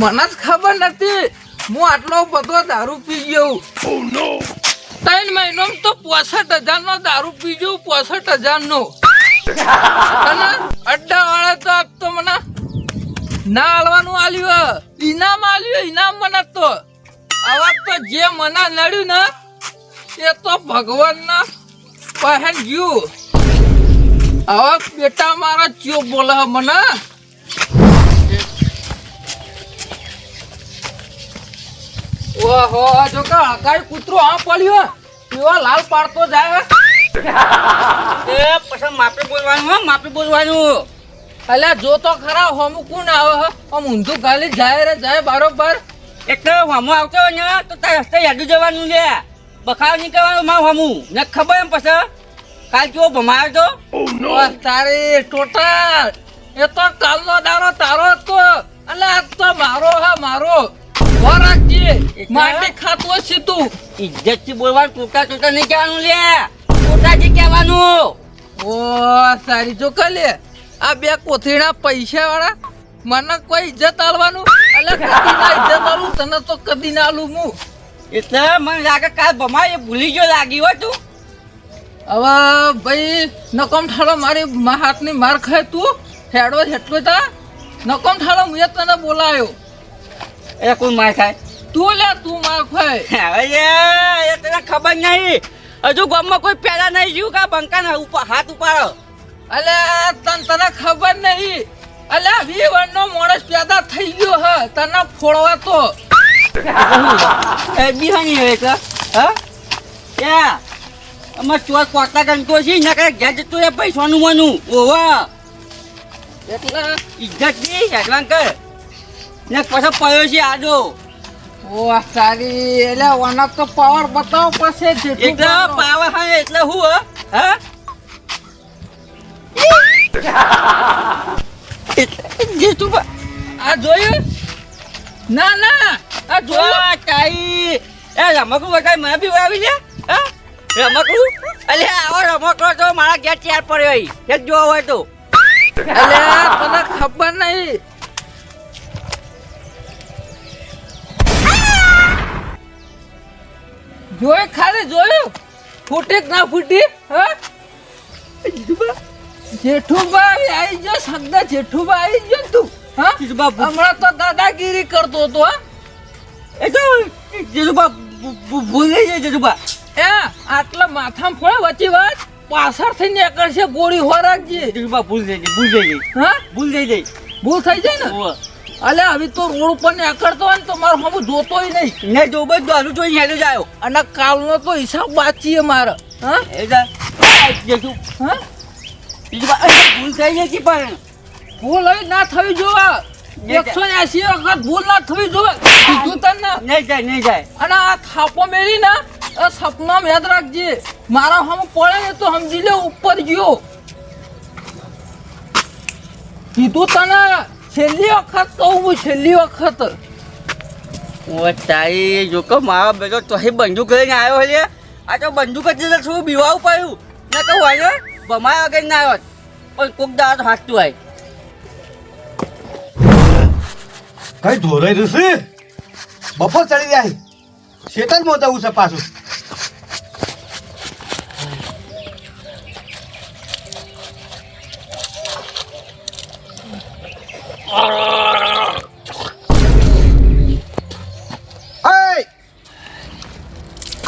મને જ ખબર નથી. હું આટલો બધો દારૂ પી ગયો. ત્રણ મહિનો તો પોસઠ હજાર નો દારૂ પી ગયો પોસઠ હજાર નો અડ્ડા વાળા તો આપતો મને ના આલવાનું આલ્યું ઇનામ આલ્યું ઇનામ મને તો. આવા તો જે મને નડ્યું ને એ તો ભગવાનના પહેન ગયું. આવા બેટા મારા ચો બોલે મને. ઓહો જો કે હકાઈ કૂતરો આ પડ્યો. પીવા લાલ પાડતો જાય એ પછી માપે બોલવાનું હો માપે બોલવાનું. અલ્યા જો તો ખરા હોમું કોણ આવે હમ આમ ઊંધું ગાલી જાય રે જાય બરોબર. એટલે હમું આવતો ને તો તારે રસ્તે યાદું જવાનું લે બખાવ નીકળવાનું કરવાનું મારું ને ખબર એમ પછી કાલ કેવો ભમાયો તો તારે ટોટલ. એ તો કાલનો દારો તારો હતો. એટલે આ તો મારો હા મારો. રાખજે માટી ખાતો છે તું. ઇજ્જતથી બોલવાનું ટોટા ટોટા નહીં કહેવાનું લે. ટોટાજી કહેવાનું. ઓ સારી જો લે. આ બે કોથળીના પૈસા વાળા મને કોઈ ઇજ્જત આલવાનું? એટલે કદી ના ઇજ્જત આલું તને તો કદી ના આલું હું. એટલે મને લાગે કાલ ભમાય એ ભૂલી ગયો લાગી હોય તું. હવે ભાઈ નકોમ ઠાલો મારી મા હાથની માર ખાય તું. હેડો હેટલો તા નકોમ ઠાલો મુએ તને બોલાયો. એ કોઈ માર ખાય? તું લે તું માર ખાય. હવે એ તને ખબર નહીં. હજુ ગામમાં કોઈ પેલા નહીં જીવ કા? બંકા ઉપર હાથ ઉપાડો. અલે તન તને ખબર નહીં. અલે વી વર્ષનો માણસ પેદા થઈ ગયો હ તને ફોડવા તો. એ બિહાની હવે કા હા? ક્યાં અમે ચોર કોટા ગણતો છે ને કરે ઘેર જતો રે પૈસાનું મનું. ઓવા એટલે ઇજ્જતની એડવાન્સ કર. ને પછી પડ્યો છે આજો ઓ સારી એટલે ઓના તો પાવર બતાવો પછી એટલે પાવર. પાવા હા એટલે હું હે? જેઠું આ જોયું? ના ના આ જોયું? કાઈ. એ રમકડું વટાઈ મને બી આવી છે? હા? રમકડું? અલે આવો રમકડો તો મારા ઘેર ચાર પડ્યો એક હોય તો. અલે તને ખબર નહીં. જોયું ખાલી જોયું? ફૂટી ના ફૂટી હા? જેઠુભાઈ આવી ગયો શબ્દ જેઠુભાઈ આવી ગયો તું હા? હમણાં તો દાદાગીરી કરતો હતો હા? એ તો જેજુબા ભૂલી જાય જેજુબા. એ આટલા માથામાં ફોડે વચ્ચે વાત પાછળ થઈને એકડશે ગોળી હોરાકજી જેજુબા ભૂલ જઈ જાય ભૂલ જઈ જાય હા? ભૂલ જઈ જાય ભૂલ થઈ જાય ને. અલે હવે તો રોડ ઉપર નીકળતો હોય ને તો મારો હમું જોતોય નહીં. ને જો ભાઈ દારૂ જોઈને હેડો જાયો અને કાલનો તો હિસાબ બાચીએ મારે. હા? એ જા. હા? ભૂલ થઈ છે પણ? ભૂલ હવે ના થવી જોવા. એકસો એસી વખત ભૂલ ના થવી જોવે. કીધું તને? નહીં જાય નહીં જાય. અને આ થાપો મેળી ને આ સપનામાં યાદ રાખજે. મારા હમ પડે ને તો સમજી લે ઉપર ગયો. કીધું તને? છેલ્લી વખત કહું હું છેલ્લી વખત. ઓ તારી જો કે મારા બેટો તો અહીં બંદૂક લઈને આવ્યો લે આ તો બંદૂક જ એટલે શું બીવાવું પડ્યું. ના તો હોય બમાયા વગર ના આવ્યો પણ કોક દાળ તો હાથતું હોય. કઈ ધોરાઈ રહ્યું છે? બફોર ચડી જાય. છે મોતા છે પાછું.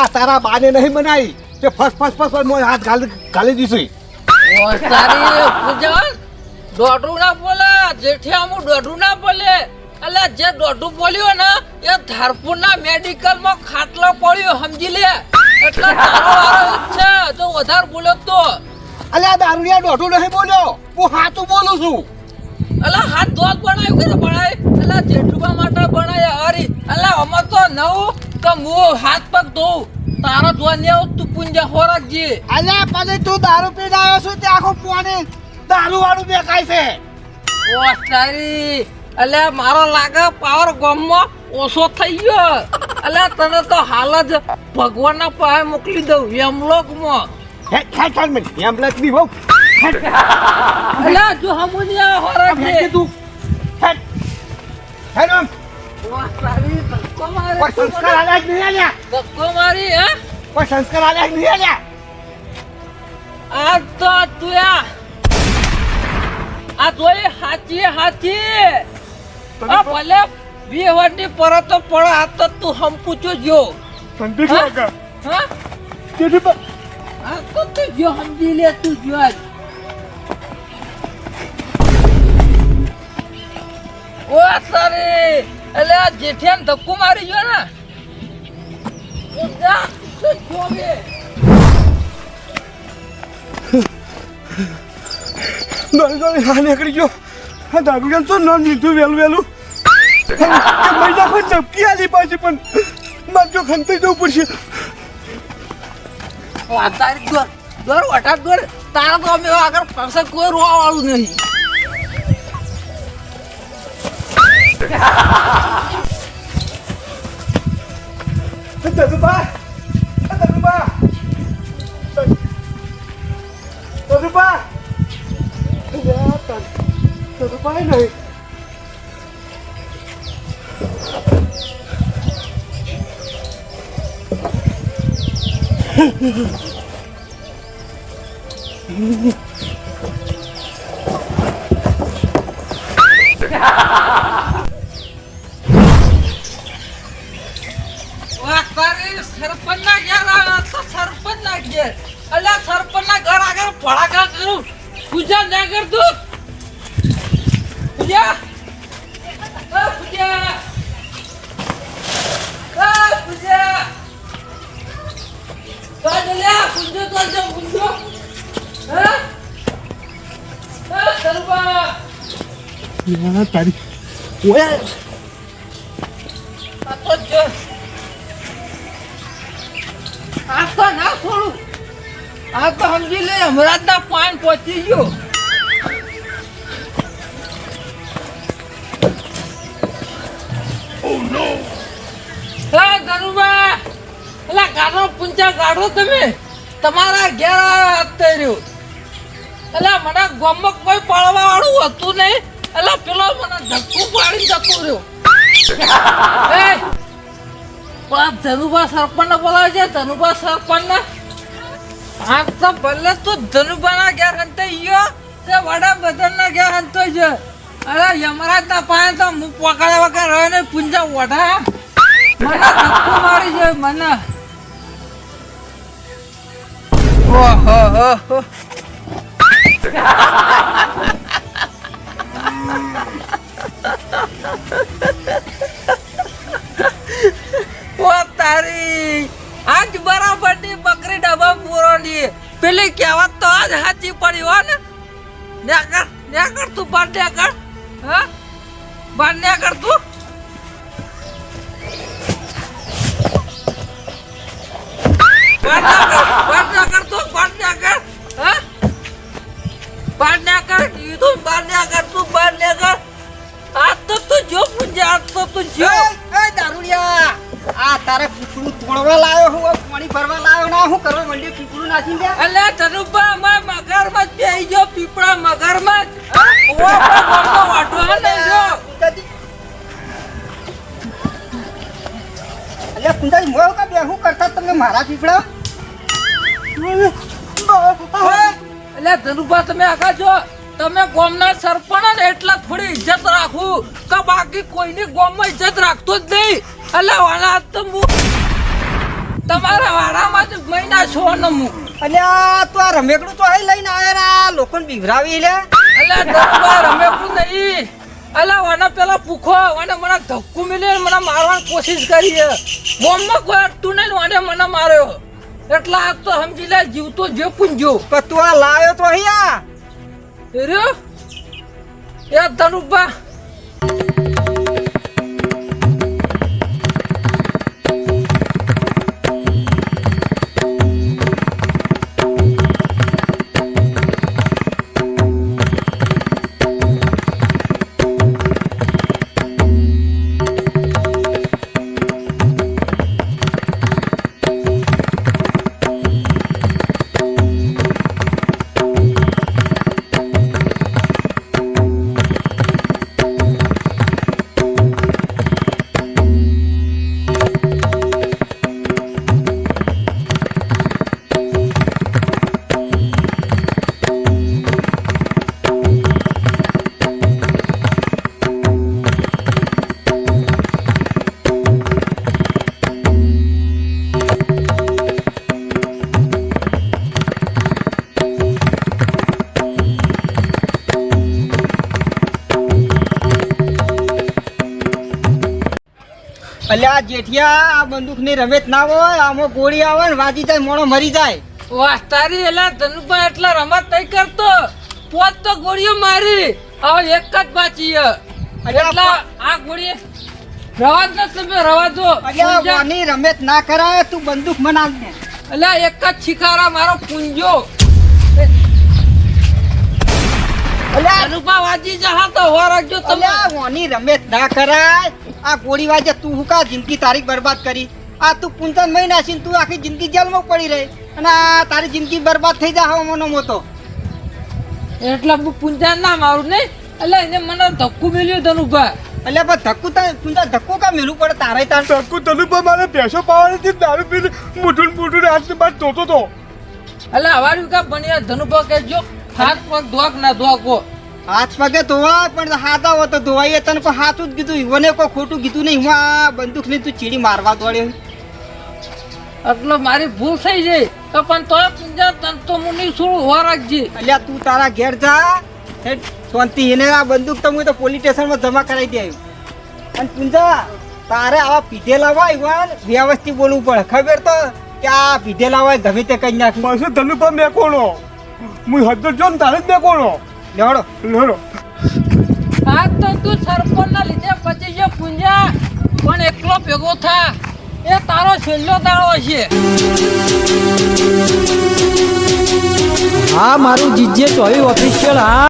આ તારા બાને નહીં બનાવી તે ફસ ફસ ફસ ફસ મોય હાથ ગાલી ગાલી દીધી. ઓ તારી પૂજન દોઢું ના બોલે જેઠિયામું દોઢું ના બોલે. એટલે જે દોઢું બોલ્યો ને એ ધારપુર ના મેડિકલમાં ખાટલો પડ્યો સમજી લે. એટલે તારો વારો છે જો વધારે બોલ્યો તો. અલ્યા દારૂડિયા દોઢું નહીં બોલ્યો. હું હાચું બોલું છું. એટલે હાથ ધોત બનાવ્યું કે બનાય અલા જેઠુબા માટે બનાય હરી. અલા અમે તો નવું તો હું હાથ પગ ધોઉં તારો ધોવા ને આવું તું પુંજા હોરકજી અલ્યા પછી તું દારૂ પીને આવ્યો છું તે આખું પાણી દારૂ વાળું બેકાય છે. ઓ સારી. એટલે મારો લાગે પાવર ગોમમાં ઓછો થઈ ગયો. અલે તને તો હાલ જ ભગવાનના પાસે મોકલી દઉં યમલોકમાં હે એમ્બ્યુલન્સ બી બહુ એટલે જો હમુનિયા હોરક ખેંચ તું ખેંચ ખેંચ આમ. કોઈ સંસ્કાર આલ્યા જ નહીં આલ્યા? ધક્કો મારી હે? કોઈ સંસ્કાર આલ્યા જ નહીં આલ્યા? આ તો તું આ. આ તોય હાચી હાચી. આ ભલે વી વડની પરતો પડ આ તો તું હંપુચો જો. સંદીપ હા? હા? તેથી આ તો તું જો સમજી લે તું જો ઓ સારી! એટલે આ જેઠિયાને ધક્કો મારી ગયો ને. દોડી દોડી હા નીકળી ગયો. હા દારૂડિયાને તો નામ લીધું વહેલું વહેલું મહિના ચપકી આલી પાછી પણ મારે જો જવું પડશે. આ તારી દોર દોર વટા દોર તારા તો અમે આગળ પાસે કોઈ ધનુભા ધનુભા ધનુભા નહીં વાહ તારી સરપંચ ઘેર તો સરપંચના ઘેર. અલ્યા સરપંચ ઘર આગળ ભડાકા કરું. પૂજા ના કર પૂજા. પૂજા. પૂજા. હે? સરપંચ. તારી આ તો સમજી લે હમણાં ના પાન પહોંચી ગયો. ગરુબા પૂંચા તમે. તમારા ઘેર રહ્યો એલા મને ગમક કોઈ પાડવા વાળું હતું નહીં. એટલે પેલો મને ધક્કું પાડી જતો રહ્યો. પણ ધનુભા સરપંચ બોલાવે છે ધનુભા સરપંચ આ તો ભલે તો ધનુભા ના ઘેર હંતાઈ ગયો તે વડા બદન ના ઘેર હંતો છે અરે યમરાજ ના પાસે તો હું પકડ્યા ને પૂંજા વઢા મને મારી છે મને. પેલી કહેવત તો આજ સાચી પડી હો ને. નેકર નેકર તું, બાર નેકર. હા? બાર નેકર તું. તારે પીપળું તોડવા લાવ્યો હું પાણી ભરવા લાવ્યો ના, હું કરવા પીપળું નાખી દે. અલે ધનુભા માં મગરમાં જ બેહી ગયો પીપળા મગરમાં જ. ઓ પણ વાટો ને જો અલ્યા કુંડાઈ મોય કા બેહું કરતા તમે મારા પીપળા? એટલે ધનુભા તમે ગોમના સરપંચ ને એટલે થોડી ઇજ્જત રાખું. કે બાકી કોઈની ગોમમાં ઇજ્જત રાખતો જ નહીં. એટલે વાળા તો હું તમારા મહિના છો ને હું અલ્યા તું આ રમેકડું તો અહીં લઈને આવ્યા રા લોકોને બિભરાવી લે. એટલે ધનુભા રમેકડું નહીં. અલા વાના પેલા પૂખો વાને મને ધક્કું મિલે મને મારવાની કોશિશ કરી છે. ગોમમાં કોઈ અટતું નહીં વાને મને માર્યો. એટલે આ તો સમજી લે જીવતો જે પૂંજો જો તું આ લાવ્યો તો અહીંયા. રહ્યો? એ ધનુભા. અલ્યા જેઠિયા આ બંદૂકની રમેત ના હોય આમાં ગોળી આવે ને વાજી જાય મોણો મરી જાય. વાહ તારી એલા ધનુભાઈ એટલા રમત નહીં કરતો. પોત તો ગોળીઓ મારી. હવે એક જ બાચી. એટલા આ ગોળી રવા દો તમે રવા દો. અલ્યા વાની રમેત ના કરાય તું બંદૂક મનાવ ને. અલ્યા એક જ શિકારા મારો પૂંજો. અલ્યા ધનુભા વાજી જહા તો હોવા રાખજો તમે. વાની રમેત ના કરાય. આ ગોળી વાજે તું હું કા જિંદગી તારી બરબાદ કરી? આ તું પૂંજન મહી નાસી તું આખી જિંદગી જેલમાં પડી રહી. અને આ તારી જિંદગી બરબાદ થઈ જાય મોનો મોતો. એટલે પૂંજન પૂંજા ના મારું નહીં એટલે એને મને ધક્કું મેલ્યું ધનુભા એટલે પણ ધક્કુ તા પૂંચા ધક્કો કા મેલું પડે? તારે તાર ધક્કું તને પણ મારે પેસો પાવાની છે દારૂ પીને મુઠું મોટું હાથ બાદ ધોતો તો. એટલે હવારી કા બન્યા ધનુભા કહેજો. હાથ પણ ધોક ના ધોકો હાથ પગે ધોવા પણ હાથા હોય તો ધોવાઈએ. તને પણ હાથું જ કીધું ઈવોને કોઈ ખોટું કીધું નહીં. હું આ બંદૂક લઈને તું ચીડી મારવા દોડ્યો. એટલે મારી ભૂલ થઈ જાય તો પણ તો પૂંજા તન તો હું નહીં શું હોવા રાખજે. અલ્યા તું તારા ઘેર જા. શાંતિ. એને આ બંદૂક તો હું તો પોલીસ સ્ટેશનમાં જમા કરાવી દે અને પૂંજા તારે આવા પીધેલા હોય વાન વ્યવસ્થિત બોલવું પડે. ખબર તો કે આ પીધેલા હોય ગમે તે કઈ નાખ. બસ ધનુભા મેં કોણો હું હદ જો તારે જ મેં કોનો? લેવડો લેડો આ તો તું સરપંચના લીધે પછી છે પૂંજા પણ એકલો ભેગો થા. એ તારો છેલ્લો દાડો છે. હા મારું જીજે ચોવી ઓફિશિયલ હા.